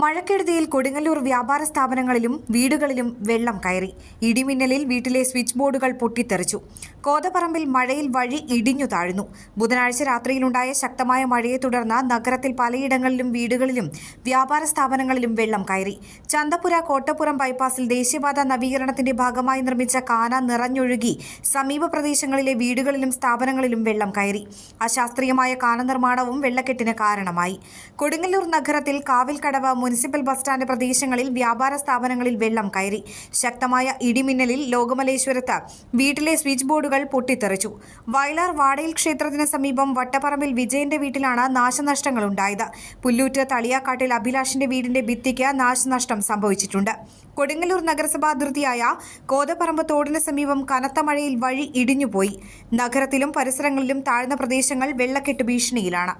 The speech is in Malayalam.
മഴക്കെടുതിയിൽ കൊടുങ്ങല്ലൂർ വ്യാപാര സ്ഥാപനങ്ങളിലും വീടുകളിലും വെള്ളം കയറി. ഇടിമിന്നലിൽ വീട്ടിലെ സ്വിച്ച് ബോർഡുകൾ പൊട്ടിത്തെറിച്ചു. കോതപറമ്പിൽ മഴയിൽ വഴി ഇടിഞ്ഞു താഴ്ന്നു. ബുധനാഴ്ച രാത്രിയിലുണ്ടായ ശക്തമായ മഴയെ തുടർന്ന് നഗരത്തിൽ പലയിടങ്ങളിലും വീടുകളിലും വ്യാപാര സ്ഥാപനങ്ങളിലും വെള്ളം കയറി. ചന്തപുര കോട്ടപ്പുറം ബൈപ്പാസിൽ ദേശീയപാത നവീകരണത്തിന്റെ ഭാഗമായി നിർമ്മിച്ച കാന നിറഞ്ഞൊഴുകി സമീപ പ്രദേശങ്ങളിലെ വീടുകളിലും സ്ഥാപനങ്ങളിലും വെള്ളം കയറി. അശാസ്ത്രീയമായ കാന നിർമ്മാണവും വെള്ളക്കെട്ടിന് കാരണമായി. കൊടുങ്ങല്ലൂർ നഗരത്തിൽ കാവിൽക്കടവ് മുനിസിപ്പൽ ബസ് സ്റ്റാൻഡ് പ്രദേശങ്ങളിൽ വ്യാപാര സ്ഥാപനങ്ങളിൽ വെള്ളം കയറി. ശക്തമായ ഇടിമിന്നലിൽ ലോകമലേശ്വരത്ത് വീട്ടിലെ സ്വിച്ച് ബോർഡുകൾ പൊട്ടിത്തെറിച്ചു. വയലാർ വാടയിൽ ക്ഷേത്രത്തിന് സമീപം വട്ടപ്പറമ്പിൽ വിജയന്റെ വീട്ടിലാണ് നാശനഷ്ടങ്ങൾ ഉണ്ടായത് പുല്ലൂറ്റ് തളിയാക്കാട്ടിൽ അഭിലാഷിന്റെ വീടിന്റെ ഭിത്തിക്ക് നാശനഷ്ടം സംഭവിച്ചിട്ടുണ്ട്. കൊടുങ്ങല്ലൂർ നഗരസഭാ അതിർത്തിയായ കോതപ്പറമ്പ് തോടിന് സമീപം കനത്ത മഴയിൽ വഴി ഇടിഞ്ഞുപോയി. നഗരത്തിലും പരിസരങ്ങളിലും താഴ്ന്ന പ്രദേശങ്ങൾ വെള്ളക്കെട്ട് ഭീഷണിയിലാണ്.